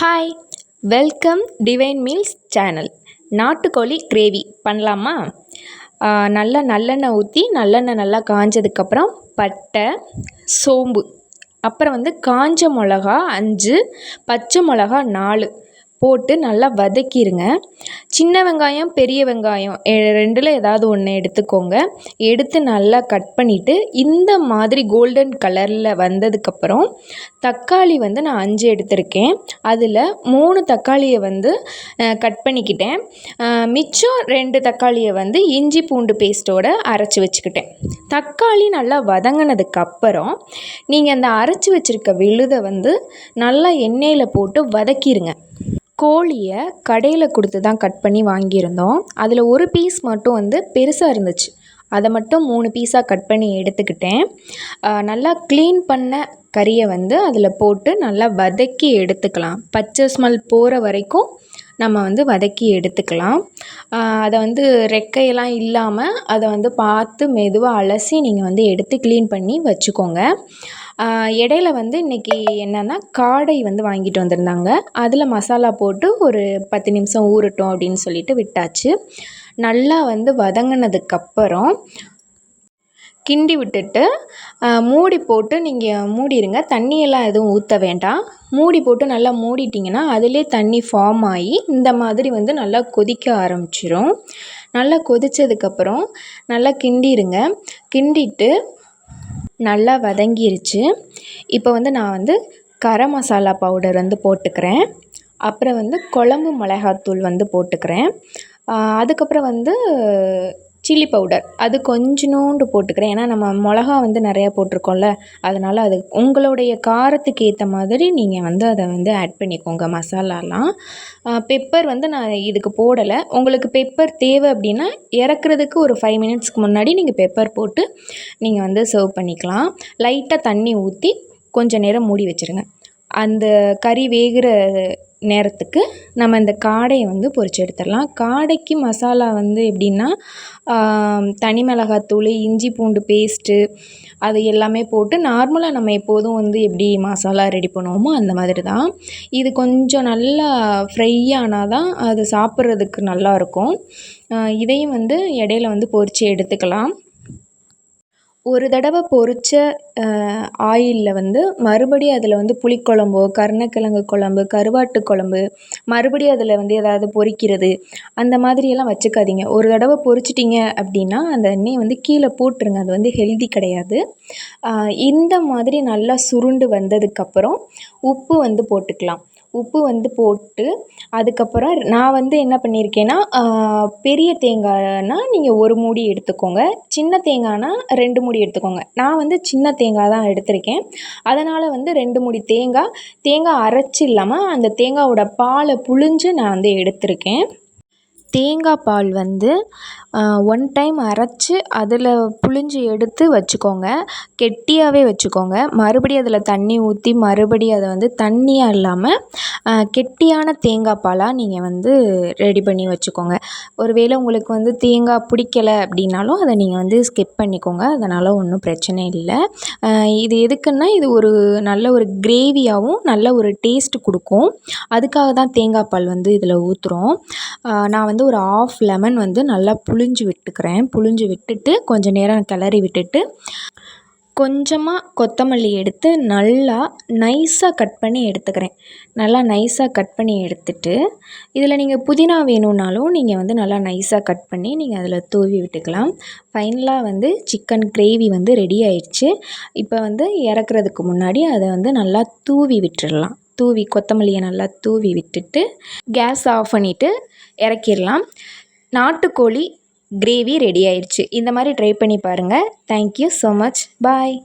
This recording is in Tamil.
Hi welcome divine meals channel நாட்டுக்கோழி கிரேவி பண்ணலாமா? நல்லா நல்லெண்ணெய் ஊற்றி நல்லெண்ணெய் நல்லா காஞ்சதுக்கப்புறம் பட்டை சோம்பு. அப்புறம் வந்து காஞ்ச மிளகா அஞ்சு பச்சை மிளகா நாலு. போட்டு நல்லா வதக்கிடுங்க சின்ன வெங்காயம் பெரிய வெங்காயம் ரெண்டில் ஏதாவது ஒன்று எடுத்துக்கோங்க. எடுத்து நல்லா கட் பண்ணிவிட்டு இந்த மாதிரி கோல்டன் கலரில் வந்ததுக்கப்புறம் தக்காளி வந்து நான் அஞ்சு எடுத்திருக்கேன். அதில் மூணு தக்காளியை வந்து கட் பண்ணிக்கிட்டேன். மிச்சம் ரெண்டு தக்காளியை வந்து இஞ்சி பூண்டு பேஸ்ட்டோடு அரைச்சி வச்சுக்கிட்டேன். தக்காளி நல்லா வதங்கினதுக்கப்புறம் நீங்கள் அந்த அரைச்சி வச்சுருக்க விழுதை வந்து நல்லா எண்ணெயில் போட்டு வதக்கிடுங்க கோழியை கடையில் கொடுத்து தான் கட் பண்ணி வாங்கியிருந்தோம். அதில் ஒரு பீஸ் மட்டும் வந்து பெருசாக இருந்துச்சு. அதை மட்டும் மூணு பீஸாக கட் பண்ணி எடுத்துக்கிட்டேன். நல்லா க்ளீன் பண்ண கறியை வந்து அதில் போட்டு நல்லா வதக்கி எடுத்துக்கலாம். பச்சை ஸ்மெல் போகிற வரைக்கும் நம்ம வந்து வதக்கி எடுத்துக்கலாம். அதை வந்து ரெக்கையெல்லாம் இல்லாமல் அதை வந்து பார்த்து மெதுவாக அலசி நீங்கள் வந்து எடுத்து க்ளீன் பண்ணி வச்சுக்கோங்க. இடையில வந்து இன்றைக்கி என்னென்னா காடை வந்து வாங்கிட்டு வந்திருந்தாங்க. அதில் மசாலா போட்டு ஒரு பத்து நிமிஷம் ஊறட்டும் அப்படின்னு சொல்லிட்டு விட்டாச்சு. நல்லா வந்து வதங்கினதுக்கப்புறம் கிண்டி விட்டுட்டு மூடி போட்டு நீங்கள் மூடிடுங்க தண்ணியெல்லாம் எதுவும் ஊற்ற வேண்டாம். மூடி போட்டு நல்லா மூடிட்டிங்கன்னா அதிலே தண்ணி ஃபார்ம் ஆகி இந்த மாதிரி வந்து நல்லா கொதிக்க ஆரம்பிச்சிரும். நல்லா கொதித்ததுக்கப்புறம் நல்லா கிண்டிடுங்க கிண்டிட்டு நல்லா வதங்கிருச்சு. இப்போ வந்து நான் வந்து கரம் மசாலா பவுடர் வந்து போட்டுக்கிறேன். அப்புறம் வந்து குழம்பு மிளகாத்தூள் வந்து போட்டுக்கிறேன். அதுக்கப்புறம் வந்து சில்லி பவுடர் அது கொஞ்சோண்டு போட்டுக்கிறேன். ஏன்னா நம்ம மிளகா வந்து நிறையா போட்டிருக்கோம்ல அதனால் அது உங்களுடைய காரத்துக்கு ஏற்ற மாதிரி நீங்கள் வந்து அதை வந்து ஆட் பண்ணிக்கோங்க மசாலாலாம். பெப்பர் வந்து நான் இதுக்கு போடலை. உங்களுக்கு பெப்பர் தேவை அப்படின்னா இறக்குறதுக்கு ஒரு ஃபைவ் மினிட்ஸ்க்கு முன்னாடி நீங்கள் பெப்பர் போட்டு நீங்கள் வந்து சர்வ் பண்ணிக்கலாம். லைட்டாக தண்ணி ஊற்றி கொஞ்சம் நேரம் மூடி வச்சுருங்க. அந்த கறி வேகிற நேரத்துக்கு நம்ம இந்த காடையை வந்து பொரித்து எடுத்துடலாம். காடைக்கு மசாலா வந்து எப்படின்னா தனி மிளகாத்தூள் இஞ்சி பூண்டு பேஸ்ட்டு அது எல்லாமே போட்டு நார்மலாக நம்ம எப்போதும் வந்து எப்படி மசாலா ரெடி பண்ணுவோமோ அந்த மாதிரி தான். இது கொஞ்சம் நல்லா ஃப்ரை ஆனால் தான் அது சாப்பிட்றதுக்கு நல்லாயிருக்கும் இதையும் வந்து இடையில வந்து பொரித்து எடுத்துக்கலாம். ஒரு தடவை பொரித்த ஆயிலில் வந்து மறுபடியும் அதில் வந்து புளிக்குழம்போ கருணக்கிழங்கு குழம்பு கருவாட்டு குழம்பு மறுபடியும் அதில் வந்து ஏதாவது பொரிக்கிறது அந்த மாதிரியெல்லாம் வச்சுக்காதீங்க. ஒரு தடவை பொரிச்சிட்டிங்க அப்படின்னா அந்த எண்ணெயை வந்து கீழே போட்டுருங்க. அது வந்து ஹெல்தி கிடையாது. இந்த மாதிரி நல்லா சுருண்டு வந்ததுக்கப்புறம் உப்பு வந்து போட்டுக்கலாம். உப்பு வந்து போட்டு அதுக்கப்புறம் நான் வந்து என்ன பண்ணியிருக்கேன்னா பெரிய தேங்காய்னா நீங்கள் ஒரு மூடி எடுத்துக்கோங்க. சின்ன தேங்காய்னா ரெண்டு மூடி எடுத்துக்கோங்க. நான் வந்து சின்ன தேங்காய் தான் எடுத்திருக்கேன். அதனால் வந்து ரெண்டு மூடி தேங்காய். தேங்காய் அரைச்சி இல்லாமல் அந்த தேங்காயோட பாலை புழிஞ்சு நான் வந்து எடுத்திருக்கேன். தேங்காய் பால் வந்து ஒன் டைம் அரைச்சி அதில் புழிஞ்சு எடுத்து வச்சுக்கோங்க. கெட்டியாகவே வச்சுக்கோங்க. மறுபடியும் அதில் தண்ணி ஊற்றி மறுபடியும் அதை வந்து தண்ணியாக இல்லாமல் கெட்டியான தேங்காய் பாலாக நீங்கள் வந்து ரெடி பண்ணி வச்சுக்கோங்க. ஒருவேளை உங்களுக்கு வந்து தேங்காய் பிடிக்கல அப்படின்னாலும் அதை நீங்கள் வந்து ஸ்கிப் பண்ணிக்கோங்க. அதனால் ஒன்றும் பிரச்சனை இல்லை. இது எதுக்குன்னா இது ஒரு நல்ல ஒரு கிரேவியாகவும் நல்ல ஒரு டேஸ்ட் கொடுக்கும். அதுக்காக தான் தேங்காய் பால் வந்து இதில் ஊற்றுறோம் நான் வந்து வந்து ஒரு ஆஃப் லெமன் வந்து நல்லா புழிஞ்சு விட்டுக்கிறேன். புழிஞ்சு விட்டுட்டு கொஞ்சம் நேரம் கிளறி விட்டுட்டு கொஞ்சமாக கொத்தமல்லி எடுத்து நல்லா நைஸாக கட் பண்ணி எடுத்துக்கிறேன். நல்லா நைஸாக கட் பண்ணி எடுத்துட்டு இதில் நீங்கள் புதினா வேணும்னாலும் நீங்கள் வந்து நல்லா நைஸாக கட் பண்ணி நீங்கள் அதில் தூவி விட்டுக்கலாம். ஃபைனலாக வந்து சிக்கன் கிரேவி வந்து ரெடி ஆயிடுச்சு. இப்போ வந்து இறக்குறதுக்கு முன்னாடி அதை வந்து நல்லா தூவி விட்டுடலாம் தூவி கொத்தமல்லியை நல்லா தூவி விட்டுட்டு கேஸ் ஆஃப் பண்ணிவிட்டு இறக்கிடலாம். நாட்டுக்கோழி கிரேவி ரெடி ஆயிடுச்சு. இந்த மாதிரி ட்ரை பண்ணி பாருங்கள் தேங்க்யூ ஸோ மச் பாய்